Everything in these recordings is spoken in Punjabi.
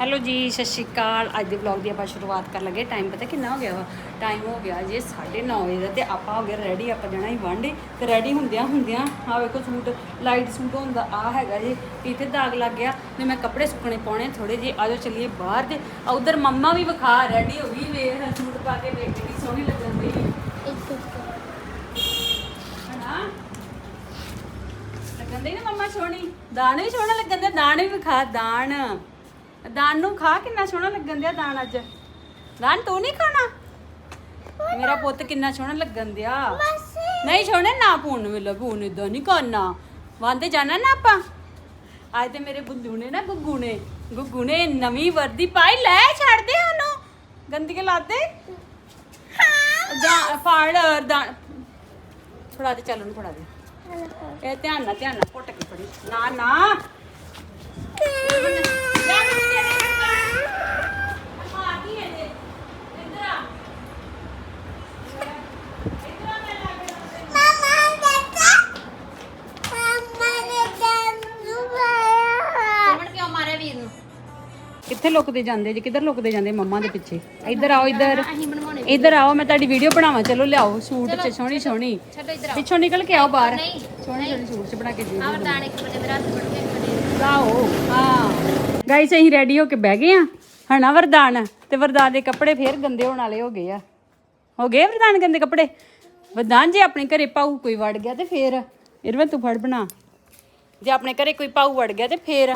ਹੈਲੋ ਜੀ, ਸਤਿ ਸ਼੍ਰੀ ਅਕਾਲ। ਅੱਜ ਦੇ ਵਲੌਗ ਦੀ ਆਪਾਂ ਸ਼ੁਰੂਆਤ ਕਰਨ ਲੱਗੇ ਟਾਈਮ ਪਤਾ ਕਿੰਨਾ ਹੋ ਗਿਆ ਵਾ? ਟਾਈਮ ਹੋ ਗਿਆ ਜੇ 9:30 ਵਜੇ ਦਾ ਤੇ ਆਪਾਂ ਹੋ ਗਏ ਰੈਡੀ ਆਪਾਂ ਜਾਣਾ ਹੀ ਵਾਂਡੇ ਤੇ ਰੈਡੀ ਹੁੰਦਿਆਂ ਹੁੰਦਿਆਂ ਆ ਵੇਖੋ ਸੂਟ ਲਾਈਟ ਸੂਟ ਹੁੰਦਾ ਆ ਹੈਗਾ ਜੀ। ਇੱਥੇ ਦਾਗ ਲੱਗ ਗਿਆ ਤੇ ਮੈਂ ਕੱਪੜੇ ਸੁੱਕਣੇ ਪਾਉਣੇ ਥੋੜੇ ਜਿਹੇ। ਆਜੋ ਚੱਲੀਏ ਬਾਹਰ ਤੇ। ਉਧਰ ਮੰਮਾ ਵੀ ਵਿਖਾ ਰੈਡੀ ਹੋ ਗਈ ਵੇਖ ਸੂਟ ਪਾ ਕੇ ਵੇਖ, ਕਿੰਨੀ ਸੋਹਣੀ ਲੱਗਣ ਦੀ ਹਨਾ? ਲੱਗਣ ਦੀ ਨਾ ਮੰਮਾ ਸੋਹਣੀ? ਦਾਣ ਵੀ ਸੋਹਣਾ ਲੱਗਣ ਦਿਆ ਦਾਣ ਵੀ ਵਿਖਾ ਦਾਣ। ਦਾਣ ਨੂੰ ਖਾ ਕਿੰਨਾ ਸੋਹਣਾ ਲੱਗਣ ਦਿਆ ਦਾਣ ਅੱਜ? ਦਾਣ ਤੂੰ ਨਹੀਂ ਖਾਣਾ? ਮੇਰਾ ਪੁੱਤ ਕਿੰਨਾ ਸੋਹਣਾ ਲੱਗਣ ਦਿਆ। ਨਹੀਂ ਸੋਹਣੇ ਨਾ ਪੂਨ ਵੇਲਾ ਪੂਨ ਇਦਾਂ ਨਹੀਂ ਕਰਨਾ। ਵਾਂਦੇ ਜਾਣਾ ਨਾ ਆਪਾਂ? ਅੱਜ ਤੇ ਮੇਰੇ ਬੁੱਧੂ ਨੇ ਨਾ ਗੁੱਗੂ ਨੇ ਗੁੱਗੂ ਨੇ ਨਵੀਂ ਵਰਦੀ ਪਾਈ ਲੈ ਛੱਡ ਦੇ ਸਾਨੂੰ ਗੰਦੀ ਕੇ ਲਾਦੇ ਜਾਂ ਫਾੜ ਦਾ ਫੜਾ ਦੇ ਚੱਲ ਉਹਨੂੰ ਫੜਾ ਦੇ ਇਹ ਧਿਆਨ ਨਾਲ ਧਿਆਨ ਨਾਲ ਘੁੱਟ ਕੇ ਫੜੀ। ਨਾ ਨਾ ਕਿਉਂ ਮਾਰਿਆ ਵੀਰ ਨੂੰ ਕਿੱਥੇ ਲੁਕਦੇ ਜਾਂਦੇ ਜੀ ਕਿੱਧਰ ਲੁਕਦੇ ਜਾਂਦੇ ਮੰਮਾ ਦੇ ਪਿੱਛੇ। ਇੱਧਰ ਆਓ ਇੱਧਰ ਇੱਧਰ ਆਓ ਮੈਂ ਤੁਹਾਡੀ ਵੀਡੀਓ ਬਣਾਵਾਂ। ਚਲੋ ਲਿਆਓ ਸੂਟ ਚ ਸੋਹਣੀ ਸੋਹਣੀ। ਪਿੱਛੋਂ ਨਿਕਲ ਕੇ ਆਓ ਬਾਹਰ। ਸੋਹਣੀ ਸੋਹਣੀ ਸੂਟ ਚ ਬਣਾ ਕੇ ਦੇ ਆ ਵਰਦਾਨ ਇੱਕ ਬੰਦੇ ਮੇਰਾ ਹੱਥ ਫੜ ਕੇ ਇੱਕ ਬੰਦੇ ਆਓ ਹਾਂ। ਗਾਈਸ ਅਸੀਂ ਰੈਡੀ ਹੋ ਕੇ ਬਹਿ ਗਏ ਆ ਹਨਾ ਵਰਦਾਨ? ਤੇ ਵਰਦਾਨ ਦੇ ਕੱਪੜੇ ਫੇਰ ਗੰਦੇ ਹੋਣ ਵਾਲੇ ਹੋ ਗਏ ਆ। ਹੋ ਗਏ ਵਰਦਾਨ ਗੰਦੇ ਕੱਪੜੇ? ਵਰਦਾਨ ਜੇ ਆਪਣੇ ਘਰੇ ਪਾਉ ਕੋਈ ਵੜ ਗਿਆ ਤੇ ਫੇਰ। ਇਰਵਨ ਤੂੰ ਫੜ ਬਣਾ। ਜੇ ਆਪਣੇ ਘਰੇ ਕੋਈ ਪਾਉ ਵੜ ਗਿਆ ਤੇ ਫੇਰ।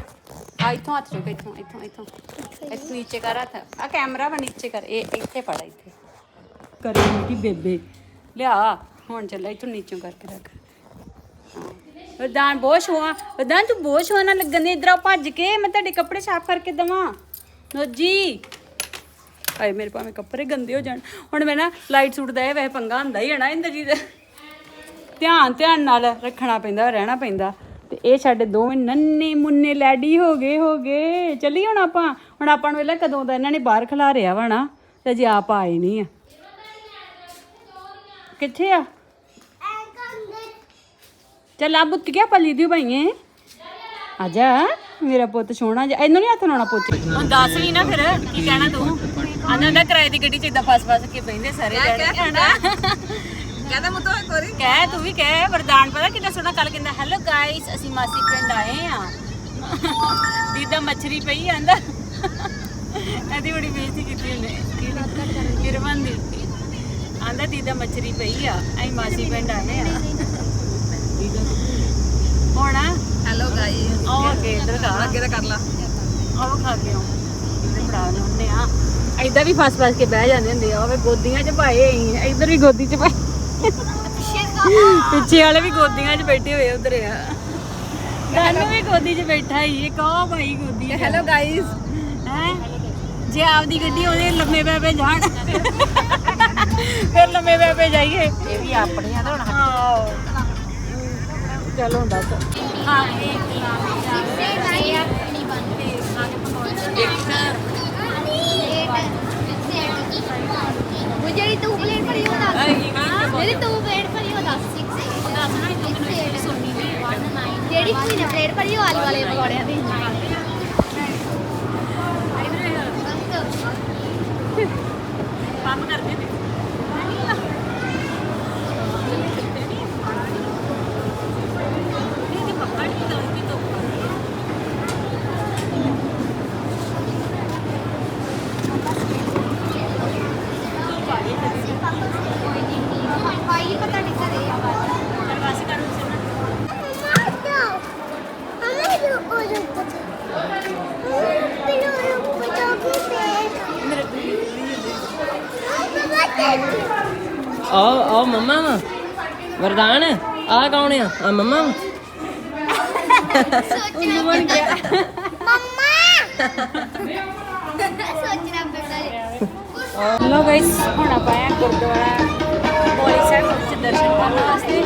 ਆ ਇੱਥੋਂ ਹੱਥ ਚੁੱਕ ਇੱਥੋਂ ਇੱਥੋਂ ਇੱਥੋਂ। ਇੱਥੋਂ ਨੀਚੇ ਕਰ ਹੱਥ। ਆ ਕੈਮਰਾ ਵਾ ਨੀਚੇ ਕਰ ਇਹ ਇੱਥੇ ਫੜ ਇੱਥੇ। ਕਰੇ ਮੇਰੀ ਬੇਬੇ? ਲਿਆ ਹੁਣ ਚੱਲ ਇੱਥੋਂ ਨੀਚੋਂ ਕਰਕੇ ਰੱਖ। ਵਰਦਾਨ ਬਹੁਤ ਸ਼ੋਆ ਵਰਦਾਨ ਤੂੰ ਬਹੁਤ ਸ਼ੋਆ ਨਾ ਲੱਗਣ ਦੇ ਇਧਰ ਭੱਜ ਕੇ ਮੈਂ ਤੁਹਾਡੇ ਕੱਪੜੇ ਸਾਫ਼ ਕਰਕੇ ਦਵਾਂ। ਨੋਜੀ। ਆਏ ਮੇਰੇ ਭਾਵੇਂ ਕੱਪੜੇ ਗੰਦੇ ਹੋ ਜਾਣ। ਹੁਣ ਮੈਂ ਨਾ ਲਾਈਟ ਸੂਟ ਦਾ ਇਹ ਵੈਸੇ ਪੰਗਾ ਹੁੰਦਾ ਹੀ ਹੈ ਨਾ ਇੰਦਰ ਜੀ ਦਾ ਧਿਆਨ ਧਿਆਨ ਨਾਲ ਰੱਖਣਾ ਪੈਂਦਾ ਰਹਿਣਾ ਪੈਂਦਾ। ਤੇ ਇਹ ਸਾਡੇ ਦੋਵੇਂ ਨੰਨੇ ਮੁੰਨੇ ਲੈਡੀ ਹੋ ਗਏ ਹੋ ਗਏ। ਚੱਲੀ ਹੁਣ ਆਪਾਂ। ਹੁਣ ਆਪਾਂ ਨੂੰ ਵੇਲਾ ਕਦੋਂ ਦਾ ਇਹਨਾਂ ਨੇ ਬਾਹਰ ਖਿਲਾਰਿਆ ਵਾ ਨਾ ਤੇ ਜੇ ਆਪ ਆਏ ਨਹੀਂ ਆ। ਕਿੱਥੇ ਆ? ਚੱਲ ਆ ਬੁੱਤ ਗਿਆ ਪਲੀ ਦੀ ਭਾਈਏ। ਆ ਜਾ ਮੇਰਾ ਪੁੱਤ ਸੋਹਣਾ ਜਾ ਇਹਨੂੰ ਨਹੀਂ ਹੱਥ ਲਾਉਣਾ ਪੁੱਤ ਹੁਣ ਦੱਸ ਵੀ ਨਾ ਫਿਰ ਕੀ ਕਹਿਣਾ ਤੂੰ? ਆਂਦਾ ਹੁੰਦਾ ਕਿਰਾਏ ਦੀ ਗੱਡੀ 'ਚ ਇਦਾਂ ਫਸ ਫਸ ਕੇ ਬੈਂਦੇ ਸਾਰੇ ਜਣੇ। ਹਨਾ ਕਹਿੰਦਾ ਮੈਂ ਤਾਂ ਕੋਰੀ ਕਹਿ ਤੂੰ ਵੀ ਕਹਿ ਵਰਦਾਨ ਪਤਾ ਕਿੰਨਾ ਸੋਹਣਾ ਕੱਲ ਕਹਿੰਦਾ ਹੈਲੋ ਗਾਇਸ ਅਸੀਂ ਮਾਸੀ ਪਿੰਡ ਆਏ ਆ ਦੀਦਾ ਮੱਛਰੀ ਪਈ ਆਂਦਾ ਇਹਦੀ ਬੜੀ ਬੇਇੱਜ਼ਤੀ ਕੀਤੀ ਉਹਨੇ। ਕਿਰਵਨ ਦੀ। ਆਂਦਾ ਦੀਦਾ ਮੱਛਰੀ ਪਈ ਆ ਅਸੀਂ ਮਾਸੀ ਪਿੰਡ ਆਏ ਆ ਹੁਣ? ਹੈਲੋ ਗਾਈਸ ਆਓ ਅੱਗੇ ਇੱਧਰ ਅੱਗੇ ਤਾਂ ਕਰ ਲਾ। ਆਓ ਖਾ ਕੇ ਆਓ। ਇਹਦੇ ਫੜਾ ਲੈਣੇ ਆ। ਐਦਾਂ ਵੀ ਫਸ ਫਸ ਕੇ ਬਹਿ ਜਾਂਦੇ ਹੁੰਦੇ ਆ। ਵੇ ਗੋਦੀਆਂ 'ਚ ਪਾਏ ਅਸੀਂ ਇੱਧਰ ਵੀ ਗੋਦੀ 'ਚ ਪਾਏ। ਪਿੱਛੇ ਵਾਲੇ ਵੀ ਗੋਦੀਆਂ 'ਚ ਬੈਠੇ ਹੋਏ ਉਧਰ ਆ। ਨਾਨੂ ਵੀ ਗੋਦੀ 'ਚ ਬੈਠਾ ਹੀ ਇਹ ਕਹੋ ਭਾਈ ਗੋਦੀ ਹੈਲੋ ਗਾਈਸ ਹੈ? ਜੇ ਆਪਦੀ ਗੱਡੀ ਉਹਦੇ ਲੰਮੇ ਪੈ ਪੈ ਜਾਣ ਫਿਰ ਲੰਮੇ ਪੈ ਪੈ ਜਾਈਏ। ਇਹ ਵੀ ਆਪਣੀਆਂ ਤਾਂ ਹੁਣ ਆਓ ਚਲੋ ਦੱਸ। ਹਾਂ ਇਹ ਜਿਹੜੀ ਤੂੰ ਪਲੇਟ ਭਰੀ ਉਹ ਦੱਸ ਜਿਹੜੀ ਤੂੰ ਪਲੇਟ ਭਰੀ ਉਹ ਦੱਸ 6 ਜਿਹੜੀ ਤੂੰ ਨੇ ਪਲੇਟ ਭਰੀ ਉਹ ਆਲੂ ਵਾਲੇ ਪਕੌੜਿਆਂ ਦੀ ਕੰਮ ਕਰਦੇ ਨੇ ਇਹ ਤੇ ਪੱਕਾ ਨਹੀਂ ਤਾਂ ਇਹ ਤੋਂ ਭਾਈ ਪਤਾ ਨਹੀਂ ਕਰੇ ਚੱਲ ਬਸ ਕਰ ਸੁਣਾ ਆ ਆ ਮੰਮਾ ਵਰਦਾਨ ਆ ਕੌਣ ਆ? ਆ ਮੰਮਾ ਸੋਚਣਾ ਮੰਮਾ! ਲੋ ਗਾਇਸ ਹੁਣ ਆਪਾਂ ਆਏ ਗੁਰਦੁਆਰਾ ਬੋਲੀ ਸਾਹਿਬ ਵਿੱਚ ਦਰਸ਼ਨ ਕਰਨ ਵਾਸਤੇ।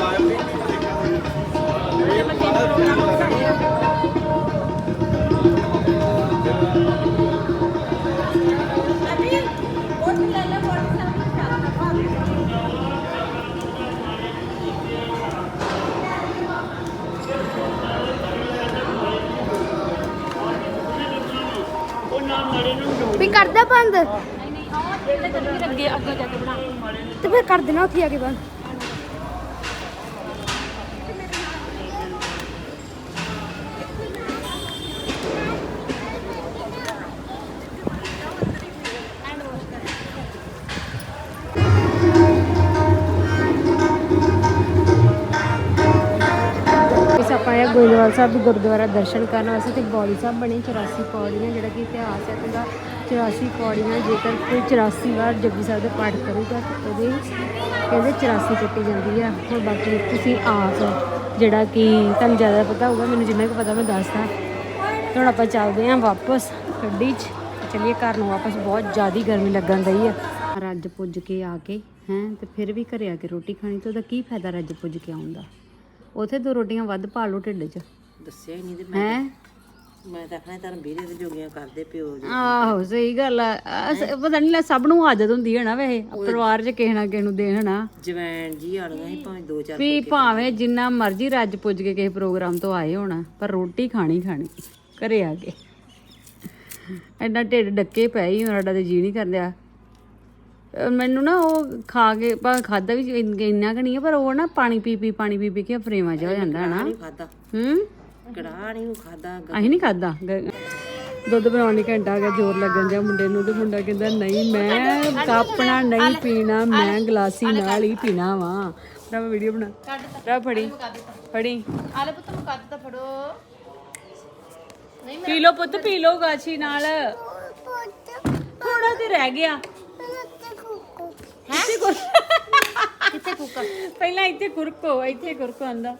ਕਰਦਾ ਬੰਦ? ਅੱਗੇ ਅੱਗੇ ਜਾ ਕੇ ਬਣਾ ਤੇ ਫਿਰ ਕਰ ਦੇਣਾ ਉੱਥੇ ਆ ਕੇ ਬੰਦ। ਆਇਆ ਗੋਇੰਦਵਾਲ ਸਾਹਿਬ ਗੁਰਦੁਆਰਾ ਦਰਸ਼ਨ ਕਰਨ ਵਾਸਤੇ ਤੇ ਬੌਲੀ ਸਾਹਿਬ ਬਣੀ 84 ਪੌੜੀਆਂ, ਜਿਹੜਾ ਕਿ ਇਤਿਹਾਸ ਹੈ ਇਹਦਾ 84 ਪੌੜੀਆਂ ਜੇਕਰ ਕੋਈ 84 ਵਾਰ ਜਪਜੀ ਸਾਹਿਬ ਦਾ ਪਾਠ ਕਰੂਗਾ ਤਾਂ ਉਹਦੇ ਕਹਿੰਦੇ 84 ਕੱਟੀ ਜਾਂਦੀ ਆ। ਹੁਣ ਬਾਕੀ ਤੁਸੀਂ ਆਪ ਜਿਹੜਾ ਕਿ ਤੁਹਾਨੂੰ ਜ਼ਿਆਦਾ ਪਤਾ ਹੋਊਗਾ ਮੈਨੂੰ ਜਿੰਨਾ ਕੁ ਪਤਾ ਮੈਂ ਦੱਸਦਾ। ਹੁਣ ਆਪਾਂ ਚੱਲਦੇ ਆਂ ਵਾਪਸ ਗੱਡੀ 'ਚ। ਚਲਿਏ ਘਰ ਨੂੰ ਵਾਪਸ ਬਹੁਤ ਜ਼ਿਆਦੀ ਗਰਮੀ ਲੱਗਣ ਰਹੀ ਆ। ਰੱਜ ਪੁੱਜ ਕੇ ਆ ਕੇ ਹੈ ਤੇ ਫਿਰ ਵੀ ਘਰੇ ਆ ਕੇ ਰੋਟੀ ਖਾਣੀ ਤੇ ਉਹਦਾ ਕੀ ਫਾਇਦਾ ਰੱਜ ਪੁੱਜ ਕੇ ਆਉਣ ਦਾ? ਉਥੇ ਦੋ ਰੋਟੀਆਂ ਵੱਧ ਪਾ ਲਓ ਢਿੱਡ 'ਚ। ਦੱਸਿਆ ਹੀ ਨਹੀਂ ਤੇ ਹੈ? ਮੈਂ ਤਾਂ ਆਖਣਾ ਧਰਮ ਵੀਰੇ ਦੇ ਜੋਗੀਆਂ ਕਰਦੇ ਪਿਓ ਜੀ। ਆਹੋ ਸਹੀ ਗੱਲ ਆ। ਆਹ ਸ- ਪਤਾ ਨਹੀਂ ਲੈ ਸਭ ਨੂੰ ਆਦਤ ਹੁੰਦੀ ਹੈ ਨਾ ਵੈਸੇ। ਪਰਿਵਾਰ 'ਚ ਕਿਸੇ ਨਾ ਕਿਸੇ ਨੂੰ ਦੇਣਾ ਜਵੈਣ ਜੀ ਆਲੀਆਂ ਸੀ ਭਾਵੇਂ ਦੋ ਚਾਰ ਵੀ ਭਾਵੇਂ ਜਿੰਨਾ ਮਰਜ਼ੀ ਰੱਜ ਪੁੱਜ ਕੇ ਕਿਸੇ ਪ੍ਰੋਗਰਾਮ ਤੋਂ ਆਏ ਹੋਣਾ ਪਰ ਰੋਟੀ ਖਾਣੀ ਖਾਣੀ ਘਰੇ ਆ ਕੇ। ਐਡਾ ਢਿੱਡ ਡੱਕੇ ਪੈ ਹੀ ਸਾਡਾ ਤੇ ਜੀ ਨਹੀਂ ਕਰਦਾ। ਅਹ ਮੈਨੂੰ ਨਾ ਉਹ ਖਾ ਕੇ ਭਾਵੇਂ ਖਾਦਾ ਵੀ ਇੰਨ- ਇੰਨਾ ਕਿ ਨਹੀਂ ਹੈ ਪਰ ਉਹ ਨਾ ਪਾਣੀ ਪੀ ਪੀ ਪਾਣੀ ਪੀ ਪੀ ਕੇ ਫਰੇਵਾ ਜਾ ਹੋ ਜਾਂਦਾ ਨਾ ਨਹੀਂ ਖਾਦਾ ਹੂੰ? ਕੜਾਹ ਨਹੀਂ ਖਾਦਾ ਅਸੀਂ ਨਹੀਂ ਖਾਦਾ। ਦੁੱਧ ਬਣਾਉਣ ਲਈ ਘੰਟਾ ਆ ਗਿਆ ਜ਼ੋਰ ਲੱਗਣ ਦਿਆ ਮੁੰਡੇ ਨੂੰ ਤੇ ਮੁੰਡਾ ਕਹਿੰਦਾ ਨਹੀਂ ਮੈਂ ਕਾਪਣਾ ਨਹੀਂ ਪੀਣਾ ਮੈਂ ਗਲਾਸੀ ਨਾਲ ਹੀ ਪੀਣਾ ਵਾ। ਰੱਬ ਵੀਡੀਓ ਬਣਾ ਰੱਬ ਫੜੀ। ਫੜੀ। ਆਲੇ ਪੁੱਤ ਮੁਕਾ ਦਿੱਤਾ ਫੜੋ। ਪੀ ਲੋ ਪੁੱਤ ਪੀ ਲੋ ਗਾਛੀ ਨਾਲ। ਥੋੜਾ ਤੇ ਰਹਿ ਗਿਆ। ਇੱਥੇ ਕੁਰ ਕਿੱਥੇ ਕੁੱਕਰ? ਪਹਿਲਾਂ ਇੱਥੇ ਕੁਰਕੋ ਇੱਥੇ ਕੁਰਕੋ ਆਂਦਾ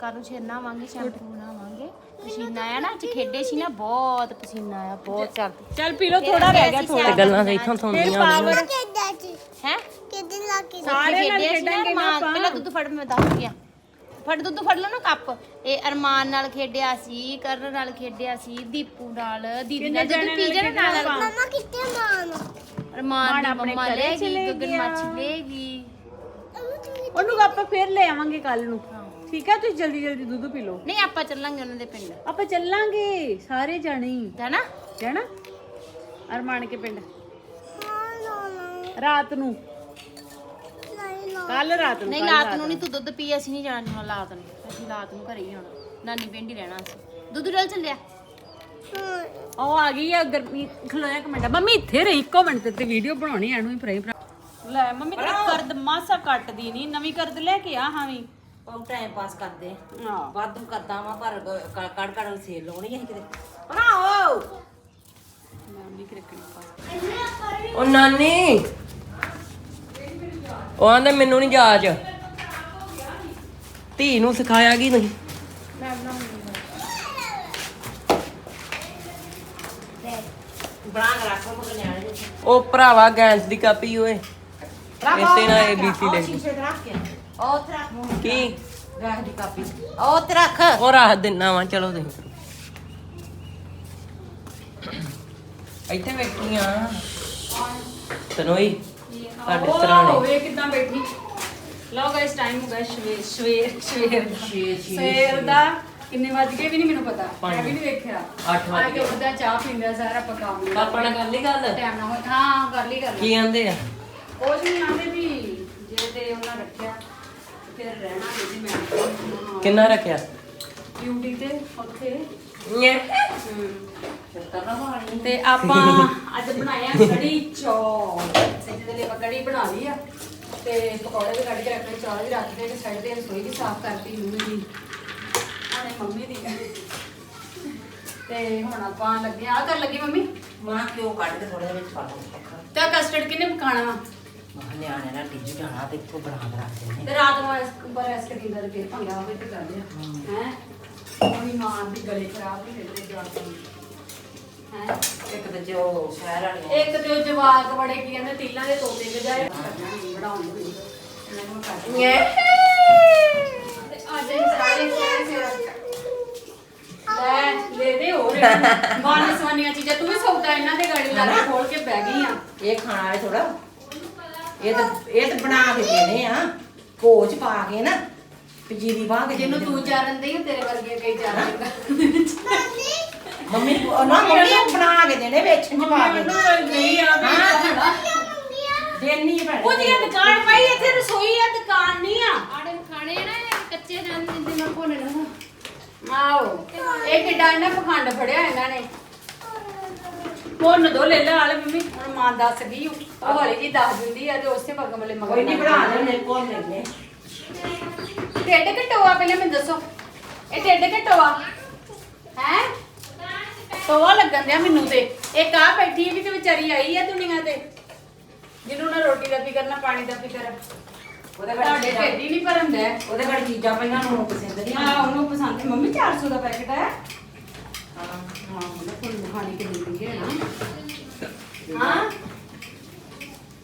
ਕੱਲ ਨੂੰ ਛੇਨਾ ਆਵਾਂਗੇ ਸ਼ੈਂਪੂ ਬਣਾਵਾਂਗੇ ਪਸੀਨਾ ਆਇਆ ਨਾ ਅੱਜ ਖੇਡੇ ਸੀ ਨਾ ਬਹੁਤ ਪਸੀਨਾ ਆਇਆ ਬਹੁਤ ਚੱਲ। ਚੱਲ ਪੀ ਲੋ ਥੋੜਾ ਰਹਿ ਗਿਆ ਥੋੜਾ ਗੱਲਾਂ ਤਾਂ ਇੱਥੋਂ ਫਿਰ ਸੁਣਦੀਆਂ ਪਾਵਰ ਹੈ? ਸਾਰੇ ਨਾਲ ਖੇਡੇ ਸੀ ਨਾ ਖੇਡਾਂਗੇ ਨਾ ਅਰਮਾਨ ਆਪਾਂ। ਪਹਿਲਾਂ ਦੁੱਧ ਫੜ ਮੈਂ ਦੱਸ ਗਿਆ ਫੜ ਦੁੱਧ ਫੜ ਲਓ ਨਾ ਕੱਪ। ਇਹ ਅਰਮਾਨ ਨਾਲ ਖੇਡਿਆ ਸੀ ਕਰਨ ਨਾਲ ਖੇਡਿਆ ਸੀ ਦੀਪੂ ਨਾਲ। ਦੀਦੀ ਨਾਲ ਦੁੱਧ ਪੀ ਜਾਣਾ ਨਾਲ ਮਮਾ ਕਿੱਥੇ ਮਾਨ ਅਰਮਾਨ ਦੀ ਆਪਣੇ ਮੰਮਾ ਘਰੇ ਲੈ ਗਈ ਗਗਨ। ਮਾਛੀ ਲੈ ਗਈ। ਉਹਨੂੰ ਆਪਾਂ ਫੇਰ ਲੈ ਆਵਾਂਗੇ ਕੱਲ ਨੂੰ। ਠੀਕ ਹੈ ਤੁਸੀਂ ਜਲਦੀ ਜਲਦੀ ਦੁੱਧ ਪੀ ਲਓ। ਨਹੀਂ ਆਪਾਂ ਚੱਲਾਂਗੇ ਉਹਨਾਂ ਦੇ ਪਿੰਡ। ਆਪਾਂ ਚੱਲਾਂਗੇ ਸਾਰੇ ਜਾਣੇ ਹੀ। ਜਾਣਾ? ਜਾਣਾ? ਅਰਮਾਨ ਕੇ ਪਿੰਡ। ਰਾਤ ਨੂੰ। ਕੱਲ ਰਾਤ ਨੂੰ ਨਹੀਂ ਰਾਤ ਨੂੰ ਨਹੀਂ ਤੂੰ ਦੁੱਧ ਪੀ ਅਸੀਂ ਨਹੀਂ ਜਾਣਾ ਰਾਤ ਨੂੰ। ਅਸੀਂ ਰਾਤ ਨੂੰ ਘਰੇ ਹੀ ਆਉਣਾ। ਨਾਨੀ ਪਿੰਡ ਹੀ ਰਹਿਣਾ ਅਸੀਂ। ਦੁੱਧ ਡਲ ਚੱਲਿਆ। ਉਹ ਆ ਗਈ ਆ ਗਰਮੀ। ਖਲੋਇਆ ਇੱਕ ਮਿੰਟ। ਮੰਮੀ ਇੱਥੇ ਰਹੀ ਇੱਕੋ ਮਿੰਟ ਤੇ ਵੀਡੀਓ ਬਣਾਉਣੀ ਐਨੂੰ ਹੀ ਫਰਾਈ ਲੈ ਮੰਮੀ ਤੇਰਾ ਕਰਦ ਮਾਸਾ ਕੱਟਦੀ ਨਹੀਂ ਨਵੀਂ ਕਰਦ ਲੈ ਕੇ ਆ ਹਾਂ ਵੀ। ਉਹ ਟਾਈਮ ਪਾਸ ਕਰਦੇ ਹਾਂ। ਵਾਧੂ ਕਰਦਾ ਵਾਂ ਪਰ ਕ- ਕੜ ਕੜ ਸੇਲ ਲਾਉਣੀ ਹੈ ਕਿਤੇ। ਬਣਾਓ! ਮੰਮੀ ਕ੍ਰਿਕਟ ਪਾਸ ਉਹ ਨਾਨੀ! ਉਹ ਆਂਦੇ ਮੈਨੂੰ ਨਹੀਂ ਜਾਚ ਧੀ ਨੂੰ ਸਿਖਾਇਆ ਕੀ ਨਹੀਂ ਬਣਾ ਕੇ ਰੱਖੋ ਮਗਰ ਨਿਆਣੇ ਦੇ ਉਹ ਭਰਾਵਾ ਗੈਸ ਦੀ ਕਾਪੀ ਓਏ। ਇੱਥੇ ਨਾ ABC ਲਿਖ ਦੇ। ਸ਼ੀਸ਼ੇ ਤੇ ਰੱਖ ਕੇ ਉਹ ਤੇ ਰੱਖ ਮੂੰਹ ਕੀ ਗੈਸ ਦੀ ਕਾਪੀ ਉਹ ਤੇ ਰੱਖ ਉਹ ਰੱਖ ਦਿੰਨਾ ਵਾ ਚਲੋ ਤੁਸੀਂ ਇੱਥੇ ਬੈਠੀਆਂ ਤਨੋਈ ਸਾਡੇ ਸਰਾਣੇ ਓਏ ਕਿਦਾਂ ਬੈਠੀ ਲਓ ਗਾਇਸ ਟਾਈਮ ਹੋ ਗਿਆ ਸਵੇਰ ਸਵੇਰ ਸਵੇਰ ਦਾ ਸਵੇਰ ਦਾ ਕਿੰਨੇ ਵੱਜ ਗਏ ਵੀ ਨਹੀਂ ਮੈਨੂੰ ਪਤਾ ਮੈਂ ਵੀ ਨਹੀਂ ਵੇਖਿਆ ਅੱਠ ਵੱਜ ਆ ਕੇ ਉਹਦਾ ਚਾਹ ਪੀਂਦਾ ਸਾਰਾ ਪਕਾ ਲਿਆ ਪਾਪਾ ਨਾਲ ਕਰ ਲਈ ਗੱਲ ਟਾਈਮ ਨਾ ਹੋਇਆ ਹਾਂ ਕਰ ਲਈ ਕਰ ਲਈ ਕੀ ਆਂਦੇ ਆ ਕੁਝ ਨਹੀਂ ਆਂਦੇ ਵੀ ਜੇ ਤੇ ਉਹਨਾਂ ਰੱਖਿਆ ਤੇ ਫਿਰ ਰਹਿਣਾ ਵੀ ਜੀ ਮੈਂ ਕਿੰਨਾ ਰੱਖਿਆ? ਡਿਊਟੀ ਤੇ ਉੱਥੇ। ਤੇ ਆਪਾਂ ਅੱਜ ਬਣਾਇਆ ਕੜੀ ਚੌਲ। ਜਿਹਦੇ ਲਈ ਆਪਾਂ ਕੜੀ ਬਣਾ ਲਈ ਆ। ਤੇ ਪਕੌੜੇ ਵੀ ਕੱਢ ਕੇ ਰੱਖਣੇ ਚੌਲ ਵੀ ਰੱਖ ਦੇ ਤੇ ਸਾਈਡ ਤੇ ਰਸੋਈ ਵੀ ਸਾਫ਼ ਕਰਤੀ ਮੰਮੀ ਦੀ। ਆਣੇ ਮੰਮੀ ਦੀ। ਤੇ ਹੁਣ ਆਪਾਂ ਲੱਗੇ ਆ। ਕਰ ਲੱਗੀ ਮੰਮੀ? ਮਾਂ ਕਿਉਂ ਕੱਢ ਕੇ ਥੋੜਾ ਵਿੱਚ ਪਾ ਦੋ ਤਾਂ ਕਸਟਰਡ ਕਿੰਨੇ ਪਕਾਣਾ ਵਾ? ਮਾਂ ਨਿਆਣੇ ਨਾਲ ਟਿੱਜੂ ਜਾਣਾ ਤੇ ਇੱਥੋਂ ਬਣਾ ਕੇ ਰੱਖ ਦਿੰਦੇ ਤੇ ਰਾਤ ਨੂੰ ਇਸ ਉੱਪਰ ਇਸ ਕਰੀ ਦਾ ਤੇ ਫਿਰ ਭੰਗਾ ਹੋਵੇ ਤੇ ਕਰ ਲਿਆ ਹੈ। ਉਹਦੀ ਮਾਂ ਦੀ ਗਲੇ ਖਰਾਬ ਹੀ ਫਿਰ ਜਾ ਕੇ। ਹੈ? ਇੱਕ ਤੇ ਜੋ ਸ਼ਹਿਰ ਵਾਲੀਆਂ ਇੱਕ ਤੇ ਉਹ ਜਵਾਕ ਬੜੇ ਕੀ ਕਹਿੰਦੇ ਤੀਲਾਂ ਦੇ ਤੋਤੇ ਵਜਾਏ ਬਣਾਉਣ ਨੂੰ ਇਹਨਾਂ ਨੂੰ ਕੱਢ ਤੇ ਅੱਜ ਅਸੀਂ ਸਾਰੇ ਸਾਰੇ ਲੈ ਲੈ ਦੇ ਹੋ ਰਹੇ ਮਨ ਸਵਾਨੀਆਂ ਚੀਜ਼ਾਂ। ਤੂੰ ਵੀ ਸੌਦਾ ਇਹਨਾਂ ਦੇ ਗਾੜੀ ਲਾ ਕੇ ਖੋਲ ਕੇ ਬਹਿ ਗਈ ਆ। ਇਹ ਖਾਣਾ ਹੈ ਥੋੜਾ ਇਹ ਤਾਂ ਇਹ ਤਾਂ ਬਣਾ ਕੇ ਦੇਣੇ ਆ। ਕੋਚ ਪਾ ਕੇ ਨਾ ਪਜੀਰੀ ਪਾ ਕੇ ਜਿਹਨੂੰ ਤੂੰ ਚਾਰਨ ਦੇ ਤੇਰੇ ਵਰਗੇ ਕਈ ਚਾਰਨ ਮੰਮੀ ਨੂੰ- ਨਾ ਮੰਮੀ ਬਣਾ ਕੇ ਦੇਣੇ ਵਿੱਚ ਚ ਪਾ ਕੇ। ਨਹੀਂ ਆ ਦੇਣੀ। ਭੈਣੇ। ਉਹਦੀ ਇਹ ਦੁਕਾਨ ਪਈ ਇੱਥੇ ਰਸੋਈ ਆ ਦੁਕਾਨ ਨਹੀਂ ਆ। ਆੜੇ ਖਾਣੇ ਨਾ ਕੱਚੇ ਜਾਨ ਜਿੰਦੇ ਨਾਲ ਭੁੰਨ ਲੈਣਾ ਆਓ ਇਹ ਕਿੱਡਾ ਨਾ ਪਖੰਡ ਫੜਿਆ ਇਹਨਾਂ ਨੇ। ਭੁੰਨ ਦੋ ਲੈ ਲੈ ਵਾਲੇ ਮੰਮੀ। ਹੁਣ ਮਾਂ ਦੱਸ ਗਈ ਓ। ਉਹ ਹੌਲੀ ਜੀ ਦੱਸ ਦਿੰਦੀ ਆ ਤੇ ਉਸੇ ਬਗਮਲੇ ਮਗਰ ਕੋਈ ਨਹੀਂ ਬਣਾ ਲੈਣੇ ਕੋਲ ਲੈਣੇ ਢਿੱਡ ਘਟੋਆ ਪਹਿਲਾਂ ਮੈਨੂੰ ਦੱਸੋ। ਇਹ ਢਿੱਡ ਘਟੋਆ ਹੈ? ਟੋਆ ਲੱਗਣ ਦਿਆ ਮੈਨੂੰ ਤੇ। ਇੱਕ ਆ ਬੈਠੀ ਵੀ ਤੇ ਵਿਚਾਰੀ ਆਈ ਆ ਦੁਨੀਆ ਤੇ। ਜਿਹਨੂੰ ਨਾ ਰੋਟੀ ਦਾ ਫਿਕਰ ਨਾ ਪਾਣੀ ਦਾ ਫਿਕਰ। ਉਹਦੇ ਤੁਹਾਡੇ ਘਰ ਢਿੱਡ ਹੀ ਨਹੀਂ ਭਰਨ ਦਿਆ। ਉਹਦੇ ਘਰ ਚੀਜ਼ਾਂ ਪਈਆਂ ਨੂੰ ਪਸੰਦ ਨਹੀਂ ਹਾਂ ਉਹਨੂੰ ਪਸੰਦ ਹੈ ਮੰਮੀ 400 ਦਾ ਪੈਕੇਟ ਹੈ। ਹਾਂ। ਹਾਂ ਉਹਨੇ ਫੁੱਲ ਖਾਣੀ ਕਿ ਦਿੰਦੀ ਹੈ ਨਾ। ਹਾਂ।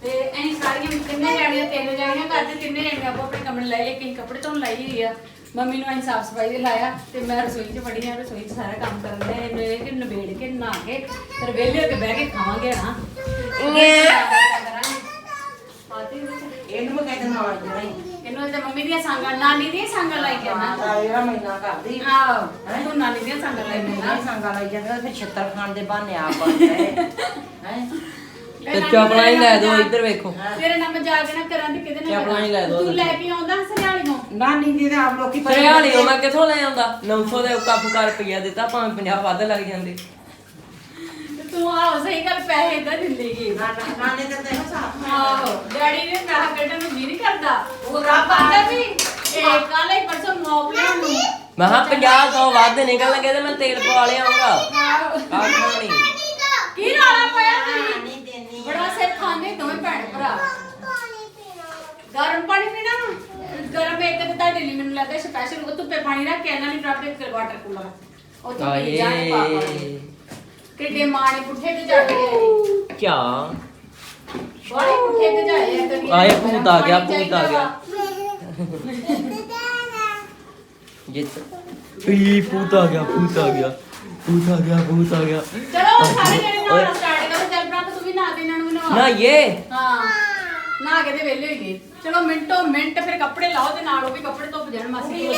ਤੇ ਐਂ ਸਾਰੀਆਂ ਕਿੰਨੇ ਜਾਣੀਆਂ ਤਿੰਨ ਜਾਣੀਆਂ ਘਰ ਤੇ ਤਿੰਨੇ ਜਾਣੀਆਂ ਆਪੋ ਆਪਣੇ ਕਮਰੇ ਲੈ ਲੈ ਕਈ ਕੱਪੜੇ ਧੋਣ ਲਾਈ ਹੋਈ ਆ। ਮੰਮੀ ਨੂੰ ਐਂ ਸਾਫ਼ ਸਫ਼ਾਈ ਦੇ ਲਾਇਆ ਤੇ ਮੈਂ ਰਸੋਈ 'ਚ ਵੜੀ ਆ ਰਸੋਈ 'ਚ ਸਾਰਾ ਕੰਮ ਕਰਨ ਦੇ ਇਹ ਕਿ ਨਵੇੜ ਕੇ ਨਹਾ ਕੇ ਫਿਰ ਵਿਹਲੇ ਹੋ ਕੇ ਬਹਿ ਕੇ ਖਾਵਾਂਗੇ ਨਾ ਇਹਨੂੰ ਮੈਂ ਕਹਿੰਦਾ ਨਾਲ ਜਣਾ ਹੀ ਇਹਨੂੰ ਤੇ ਮੰਮੀ ਦੀਆਂ ਸੰਗਾਂ ਨਾਨੀ ਦੀਆਂ ਸੰਗਾਂ ਲਾਈ ਨਾ ਤਾਂ ਇਹਦਾ ਮਹੀਨਾ ਕਰਦੀ। ਆਹੋ ਤੂੰ ਨਾਨੀ ਦੀਆਂ ਸੰਗਾਂ ਲਾਈ ਮੈਂ ਨਾ ਸੰਗਾ ਲਈ ਜਾਂਦਾ ਫਿਰ ਛੱਤਰ ਖਾਣ ਦੇ ਬਹਾਨੇ ਆਪ ਬਣਦਾ ਹੈ ਹੈ? ਤੇ ਚਪਲਾਂ ਹੀ ਲੈ ਦੋ ਇੱਧਰ ਵੇਖੋ। ਤੇਰੇ ਨਾਲ ਮਜ਼ਾਕ ਨਾ ਕਰਾਂ ਤੇ ਕਿਹਦੇ ਨਾਲ ਚੱਪਲਾਂ ਹੀ ਲੈ ਦਿਓ ਤੂੰ ਲੈ ਕੇ ਆਉਂਦਾ ਸਰਿਆਲੀਓਂ ਨਾਨੀ ਦੀ ਤੇ ਆਪ ਲੋਕੀ ਹਾਲੀ ਉਹ ਮੈਂ ਕਿੱਥੋਂ ਲੈ ਆਉਂਦਾ? 900 ਦੇ ਕੱਪ ਕਰ ਰੁਪਈਆ ਦਿੱਤਾ ਭਾਵੇਂ 50 ਵੱਧ ਲੱਗ ਜਾਂਦੇ। ਤੇ ਤੂੰ ਆਹੋ ਸਹੀ ਗੱਲ ਪੈਸੇ ਇਦਾਂ ਦਿੰਦੀ ਗੀ। ਨਾਨੇ ਤੇ ਤੇ ਹਿਸਾਬ ਆਹੋ ਡੈਡੀ ਨੇ ਪੈਸਾ ਕੱਢਣ ਨੂੰ ਜੀ ਨਹੀਂ ਕਰਦਾ। ਉਹ ਰੱਬ ਆਂਦਾ ਵੀ ਇਹ ਕੱਲ ਹੀ ਪਰਸੋਂ ਲਿਆਉਣ ਨੂੰ। ਮੈਂ ਕਿਹਾ 50 100 ਵੱਧ ਨਿਕਲ ਲੱਗੇ ਤੇ ਮੈਂ ਤੇਲ ਪਵਾ ਲਿਆਉਂਗਾ ਆਖਾਂ ਨਹੀਂ ਕੀ ਰੌਲਾ ਪਾਇਆ ਤੁਸੀਂ? ਨਹੀਂ ਦੇਣੀ ਬੜਾ ਸਿਰ ਖਾਂਦੇ ਦੋਵੇਂ ਭੈਣ ਭਰਾ ਪਾਣੀ ਪੀਣਾ ਗਰਮ ਪਾਣੀ ਪੀਣਾ ਗਰਮ ਇੱਕ ਤੇ ਤੁਹਾਡੇ ਲਈ ਮੈਨੂੰ ਲੱਗਦਾ ਸਪੈਸ਼ਲ ਉਹ ਧੁੱਪੇ ਪਾਣੀ ਰੱਖ ਕੇ ਇਹਨਾਂ ਨੇ ਟੱਪ ਦੇ ਵਾਟਰ ਕੂਲਰ ਉਹ ਤੋਂ ਪੀ ਜਾਣੇ ਪਾਪਾ ਨੇ ਕਿੱਡੇ ਮਾਣੇ ਪੁੱਠੇ ਤੇ ਜਾ ਕੇ ਚਾ ਬੜੇ ਪੁੱਠੇ ਤੇ ਜਾਏ ਆ ਕਦੀ ਆਏ ਭੂਤ ਆ ਗਿਆ, ਭੂਤ ਆ ਗਿਆ। ਜਿੱਤ ਈ ਭੂਤ ਆ ਗਿਆ ਭੂਤ ਆ ਗਿਆ ਭੂਤ ਆ ਗਿਆ ਭੂਤ ਆ ਗਿਆ ਚਲੋ ਸਾਰੇ ਜਣੇ ਨਹਾਉਣਾ ਸਟਾਰਟ ਕਰੋ ਚੱਲ ਪ੍ਰਾਪ ਤੂੰ ਵੀ ਨਹਾ ਦੇ ਇਹਨਾਂ ਨੂੰ ਨਾ ਇਹ। ਹਾਂ। ਨਹਾ ਕੇ ਤੇ ਵਿਹਲੇ ਗਏ ਚਲੋ ਮਿੰਟੋ ਮਿੰਟ ਫਿਰ ਕੱਪੜੇ ਲਾਓ ਤੇ ਨਾਲ ਉਹ ਵੀ ਕੱਪੜੇ ਧੁੱਪ ਜਾਣ ਮਾਸੀ ਹੋ।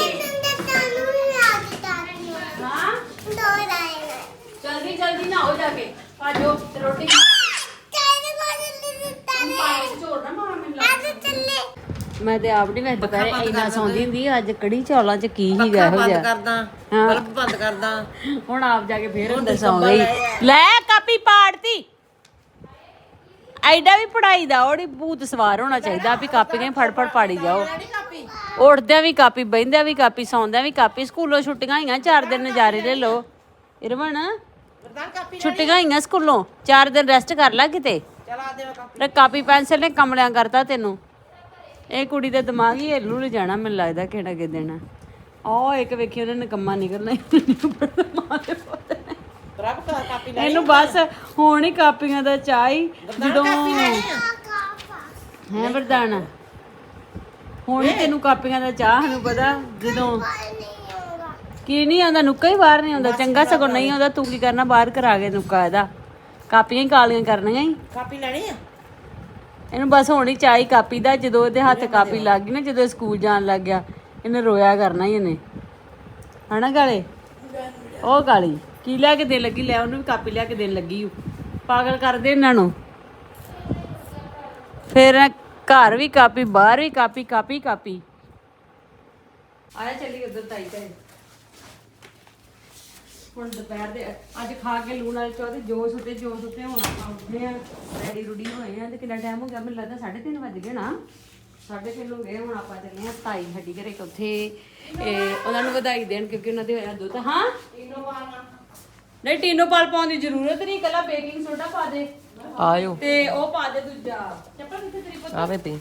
ਹਾਂ? ਜਲਦੀ ਜਾ ਕੇ। ਭਾਜੋ ਤੇ ਰੋਟੀ ਪਾਣੀ ਝੋਲ ਨਾ ਮਾਰ ਮੈਨੂੰ ਲੱਗਦਾ। ਮੈਂ ਤੇ ਆਪ ਨਹੀਂ ਵੈਸੇ ਦੁਪਹਿਰੇ ਇੰਨਾ ਸੌਂਦੀ ਹੁੰਦੀ ਅੱਜ ਕੜੀ ਚੌਲਾਂ ਚ ਕੀ ਹੀਗਾ ਇਹੋ ਜਿਹਾ। ਕਰਦਾ ਹਾਂ। ਬਲਬ ਬੰਦ ਕਰਦਾ। ਹੁਣ ਆਪ ਜਾ ਕੇ ਫੇਰ ਅੰਦਰ ਸੌਂ ਗਈ। ਲੈ ਕਾਪੀ ਪਾੜਤੀ। ਐਡਾ ਵੀ ਪੜਾਈ ਦਾ ਉਹਦੀ ਭੂਤ ਸਵਾਰ ਹੋਣਾ ਚਾਹੀਦਾ ਵੀ ਕਾਪੀਆਂ ਫੜ ਫੜ ਪਾੜੀ ਜਾਓ। ਉੱਠਦਿਆਂ ਵੀ ਕਾਪੀ ਬਹਿੰਦਿਆਂ ਵੀ ਕਾਪੀ ਸੌਂਦਿਆਂ ਵੀ ਕਾਪੀ ਸਕੂਲੋਂ ਛੁੱਟੀਆਂ ਹੋਈਆਂ ਚਾਰ ਦਿਨ ਨਜ਼ਾਰੇ ਲੈ ਲਓ। ਇਰਵਣ ਛੁੱਟੀਆਂ ਹੋਈਆਂ ਸਕੂਲੋਂ ਚਾਰ ਦਿਨ ਰੈਸਟ ਕਰ ਲੈ ਕਿਤੇ। ਚਲਾ ਦੇ ਕਾਪੀ ਤੇ ਕਾਪੀ ਪੈਨਸਲ ਨੇ ਕਮਲਿਆਂ ਕਰਤਾ ਤੈਨੂੰ। ਇਹ ਕੁੜੀ ਦਾ ਦਿਮਾਗ ਹੀ ਹਿੱਲੂ ਲ ਜਾਣਾ ਮੈਨੂੰ ਲੱਗਦਾ ਕਿਹੜਾ ਕਿ ਦੇਣਾ। ਉਹ ਇੱਕ ਵੇਖੀ ਉਹਨੇ ਨਕੰਮਾ ਨਿਕਲਣਾ ਰੱਬ ਕਾ ਕਾਪੀ ਲੈ। ਇਹਨੂੰ ਬਸ ਹੁਣ ਹੀ ਕਾਪੀਆਂ ਦਾ ਚਾਹੀ ਜਦੋਂ ਹੈ ਵਰਦਾਨਾ। ਹੁਣ ਹੀ ਤੈਨੂੰ ਕਾਪੀਆਂ ਦਾ ਚਾਹ ਸਾਨੂੰ ਪਤਾ ਜਦੋਂ ਕੀ ਨਹੀਂ ਆਉਂਦਾ ਨੁੱਕਾ ਹੀ ਬਾਹਰ ਨਹੀਂ ਆਉਂਦਾ। ਚੰਗਾ ਸਗੋਂ ਨਹੀਂ ਆਉਂਦਾ। ਤੂੰ ਕੀ ਕਰਨਾ ਬਾਹਰ ਕਰਾ ਕੇ ਨੁੱਕਾ ਇਹਦਾ। ਕਾਪੀਆਂ ਹੀ ਕਾਲੀਆਂ ਕਰਨੀਆਂ ਹੀ। ਕਾਪੀ ਲੈਣੀ ਆ? ਇਹਨੂੰ ਬਸ ਹੋਣੀ ਚਾਹੀ ਕਾਪੀ ਦਾ ਜਦੋਂ ਇਹਦੇ ਹੱਥ ਕਾਪੀ ਲੱਗ ਗਈ ਨਾ ਜਦੋਂ ਇਹ ਸਕੂਲ ਜਾਣ ਲੱਗ ਗਿਆ ਇਹਨੇ ਰੋਇਆ ਕਰਨਾ ਹੀ ਇਹਨੇ। ਹਨਾ ਗਾਲੇ ਉਹ ਗਾਲੀ ਕੀ ਲੈ ਕੇ ਦੇਣ ਲੱਗੀ? ਲੈ ਉਹਨੂੰ ਵੀ ਕਾਪੀ ਲੈ ਕੇ ਦੇਣ ਲੱਗੀ ਓ। ਪਾਗਲ ਕਰਦੇ ਇਹਨਾਂ ਨੂੰ। ਫਿਰ ਘਰ ਵੀ ਕਾਪੀ, ਬਾਹਰ ਵੀ ਕਾਪੀ ਕਾਪੀ ਕਾਪੀ। ਆਇਆ ਚੱਲੀ ਉਧਰ ਤਾਈ ਘਰੇ। ਹੁਣ ਦੁਪਹਿਰ ਦੇ ਅੱਜ ਖਾ ਕੇ ਲੂਣ ਵਾਲੇ ਚੌਥੇ ਜੋ ਸੁੱਤੇ ਜੋ ਸੁੱਤੇ ਹੁਣ ਆਪਾਂ ਉੱਠੇ ਆ ਰੈਡੀ ਰੁਡੀ ਹੋਏ ਆ ਤੇ ਕਿੰਨਾ ਟਾਈਮ ਹੋ ਗਿਆ? ਮੈਨੂੰ ਲੱਗਦਾ 3:30 ਵੱਜ ਗਏ ਨਾ। 3:30 ਹੋ ਗਏ। ਹੁਣ ਆਪਾਂ ਚੱਲੇ ਆ ਤਾਈ ਸਾਡੀ ਘਰੇ ਉੱਥੇ। ਉਹਨਾਂ ਨੂੰ ਵਧਾਈ ਦੇਣ ਕਿਉਂਕਿ ਉਹਨਾਂ ਦੇ ਹੋਇਆ ਦੁੱਧ। ਹਾਂ? ਨਹੀਂ ਟੀਨੋ ਪਾਲ ਪਾਉਣ ਦੀ ਜ਼ਰੂਰਤ ਨਹੀਂ ਕੱਲਾ ਬੇਕਿੰਗ ਸੋਡਾ ਪਾ ਦੇ। ਆਇਓ। ਤੇ ਉਹ ਪਾ ਦੇ ਦੂਜਾ। ਚੱਪਲ ਕਿੱਥੇ ਤੇਰੀ ਪੁੱਤ? ਆਵੇ ਪੀ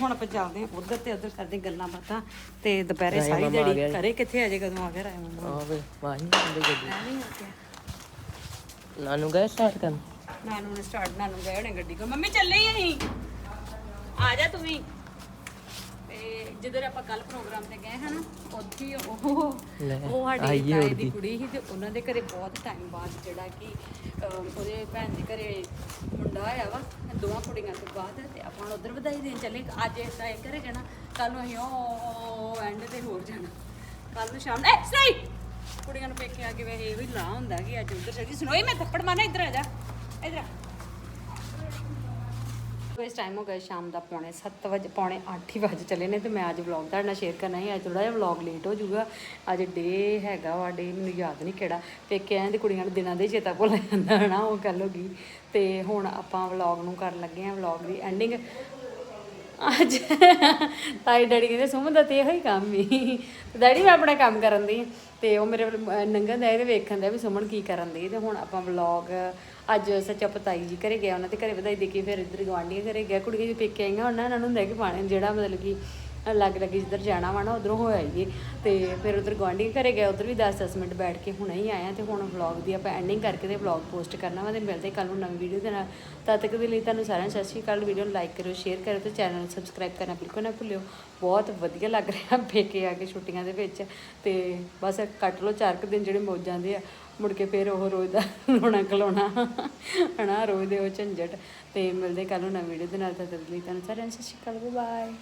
ਹੁਣ ਆਪਾਂ ਚੱਲਦੇ ਆ ਉਧਰ ਤੇ ਉਧਰ ਕਰਦੇ ਗੱਲਾਂ ਬਾਤਾਂ। ਤੇ ਦੁਪਹਿਰੇ ਰਾਏ ਸਾਰੀ ਮਾਮਾ ਆ ਦਿਹਾੜੀ। ਘਰੇ ਕਿੱਥੇ ਅਜੇ ਕਦੋਂ ਆ ਗਿਆ ਰਾਏ ਮਾਮਾ? ਆਵੇ ਵਾਹੀ ਹੁੰਦੀ ਗੱਡੀ। ਨਾਨੂ ਗਏ ਸਟਾਰਟ ਕਰਨ? ਨਾਨੂ ਨੇ ਸਟਾਰਟ ਨਾਨੂ ਗਏ ਹੋਣੇ ਗੱਡੀ ਕੋ ਮੰਮੀ ਚੱਲੇ ਹੀ ਅਸੀਂ। ਆ ਜਾ ਤੂੰ ਵੀ। ਤੇ ਜਿੱਧਰ ਆਪਾਂ ਕੱਲ ਪ੍ਰੋਗਰਾਮ ਤੇ ਗਏ ਹਨਾ ਉੱਥੇ ਹੀ ਉਹ ਉਹ ਸਾਡੀ ਆਈਏ ਤਾਏ ਦੀ। ਕੁੜੀ ਸੀ ਤੇ ਉਹਨਾਂ ਦੇ ਘਰੇ ਬਹੁਤ ਟਾਈਮ ਬਾਅਦ ਜਿਹੜਾ ਕਿ ਉਹਦੇ ਭੈਣ ਦੇ ਘਰੇ ਮੁੰਡਾ ਆਇਆ ਵਾ ਦੋਵਾਂ ਕੁੜੀਆਂ ਤੋਂ ਬਾਅਦ ਤੇ ਆਪਾਂ ਹੁਣ ਉਧਰ ਵਧਾਈ ਦੇਣ ਚੱਲੇ ਅੱਜ ਇਸ ਤਾਏ ਘਰੇ ਜਾਣਾ ਕੱਲ ਨੂੰ ਅਸੀਂ ਉਹ ਐਂਡ ਤੇ ਹੋਰ ਜਾਣਾ। ਕੱਲ ਨੂੰ ਸ਼ਾਮ ਨੂੰ ਐ ਸਹੀ ਕੁੜੀਆਂ ਨੂੰ ਪੇਕੇ ਆ ਕੇ ਵੇ ਇਹ ਵੀ ਲਾ ਹੁੰਦਾ ਕਿ ਅੱਜ ਉਧਰ ਚਲੀ ਸੁਣੋਈ ਮੈਂ ਥੱਪੜ ਮਾਰਨਾ ਇੱਧਰ ਆ ਜਾ ਇੱਧਰ ਆ। ਇਸ ਟਾਈਮ ਹੋ ਗਿਆ ਸ਼ਾਮ ਦਾ ਪੌਣੇ 7 ਵਜੇ, ਪੌਣੇ 8 ਹੀ ਵਜੇ ਚੱਲੇ ਨੇ ਤੇ ਮੈਂ ਅੱਜ ਵਲੌਗ ਤੁਹਾਡੇ ਨਾਲ ਸ਼ੇਅਰ ਕਰਨਾ ਹੈ ਅੱਜ ਥੋੜਾ ਜਿਹਾ ਵਲੌਗ ਲੇਟ ਹੋ ਜਾਊਗਾ। ਅੱਜ ਡੇ ਹੈਗਾ ਵਾ ਡੇ ਮੈਨੂੰ ਯਾਦ ਨਹੀਂ ਕਿਹੜਾ। ਪੇਕੇ ਆਏ ਤੇ ਕੁੜੀਆਂ ਨੂੰ ਦਿਨਾਂ ਦੇ ਚੇਤਾ ਭੁੱਲ ਜਾਂਦਾ ਹਨਾ ਉਹ ਗੱਲ ਹੋ ਗਈ। ਤੇ ਹੁਣ ਆਪਾਂ ਵਲੌਗ ਨੂੰ ਕਰਨ ਲੱਗੇ ਆ ਵਲੌਗ ਦੀ ਐਂਡਿੰਗ ਅੱਜ ਤਾਈ ਡੈਡੀ ਕਹਿੰਦੇ ਸੁਮਨ ਦਾ ਤੇ ਇਹੋ ਹੀ ਕੰਮ ਹੀ ਡੈਡੀ ਮੈਂ ਆਪਣਾ ਕੰਮ ਕਰਨ ਦੀ ਤੇ ਉਹ ਮੇਰੇ ਵੱਲ, ਅਹ, ਨੰਗਨ ਦਾ ਇਹਦੇ ਵੇਖਣ ਦਾ ਵੀ ਸੁਮਨ ਕੀ ਕਰਨ ਦੀ ਤੇ ਹੁਣ ਆਪਾਂ ਵਲੌਗ ਅੱਜ ਸੱਚਾ ਪਤਾਈ ਜੀ ਘਰੇ ਗਿਆ ਉਹਨਾਂ ਦੇ ਘਰੇ ਵਧਾਈ ਦੇ ਕੇ ਫਿਰ ਇੱਧਰ ਗਵਾਂਢੀਆਂ ਘਰੇ ਗਿਆ ਕੁੜੀਆਂ ਜੀ ਪੇਕੇ ਆਈਆਂ ਉਹਨਾਂ ਇਹਨਾਂ ਨੂੰ ਹੁੰਦਾ ਕਿ ਪਾਣੇ ਜਿਹੜਾ ਮਤਲਬ ਕਿ ਅਲੱਗ ਅਲੱਗ ਜਿੱਧਰ ਜਾਣਾ ਵਾ ਨਾ ਉਧਰੋਂ ਹੋ ਆਈਏ। ਤੇ ਫਿਰ ਉਧਰ ਗਵਾਂਢੀ ਘਰੇ ਗਏ, ਉਧਰ ਵੀ 10-10 ਮਿੰਟ ਬੈਠ ਕੇ ਹੁਣੇ ਹੀ ਆਇਆ ਤੇ ਹੁਣ ਵਲੌਗ ਦੀ ਆਪਾਂ ਐਂਡਿੰਗ ਕਰਕੇ ਤੇ ਵਲੌਗ ਪੋਸਟ ਕਰਨਾ ਵਾ ਤੇ ਮਿਲਦੇ ਕੱਲ ਨੂੰ ਨਵੀਂ ਵੀਡੀਓ ਦੇ ਨਾਲ। ਤਦ ਤੱਕ ਦੇ ਲਈ ਤੁਹਾਨੂੰ ਸਾਰਿਆਂ ਨੂੰ ਸਤਿ ਸ਼੍ਰੀ ਅਕਾਲ। ਵੀਡੀਓ ਨੂੰ ਲਾਈਕ ਕਰਿਓ ਸ਼ੇਅਰ ਕਰਿਓ ਤੇ ਚੈਨਲ ਨੂੰ ਸਬਸਕ੍ਰਾਈਬ ਕਰਨਾ ਬਿਲਕੁਲ ਨਾ ਭੁੱਲਿਓ। ਬਹੁਤ ਵਧੀਆ ਲੱਗ ਰਿਹਾ ਪੇਕੇ ਆ ਕੇ ਛੁੱਟੀਆਂ ਦੇ ਵਿੱਚ ਤੇ ਬਸ ਕੱਟ ਲਓ ਚਾਰ ਕੁ ਦਿਨ ਜਿਹੜੇ ਮੌਜਾਂ ਦੇ ਆ। ਮੁੜ ਕੇ ਫਿਰ ਉਹ ਰੋਜ਼ ਦਾ ਰੋਣਾ ਖਲਾਉਣਾ ਹਨਾ, ਰੋਜ਼ ਦੇ ਉਹ ਝੰਜਟ। ਤੇ ਮਿਲਦੇ ਕੱਲ ਨੂੰ ਨਵੀਂ ਵੀਡੀਓ ਦੇ ਨਾਲ। ਤਦ ਤੱਕ ਦੇ ਲਈ ਤੁਹਾਨੂੰ ਸਾਰਿਆਂ ਨੂੰ ਸਤਿ ਸ਼੍ਰੀ ਅਕਾਲ ਬਾਏ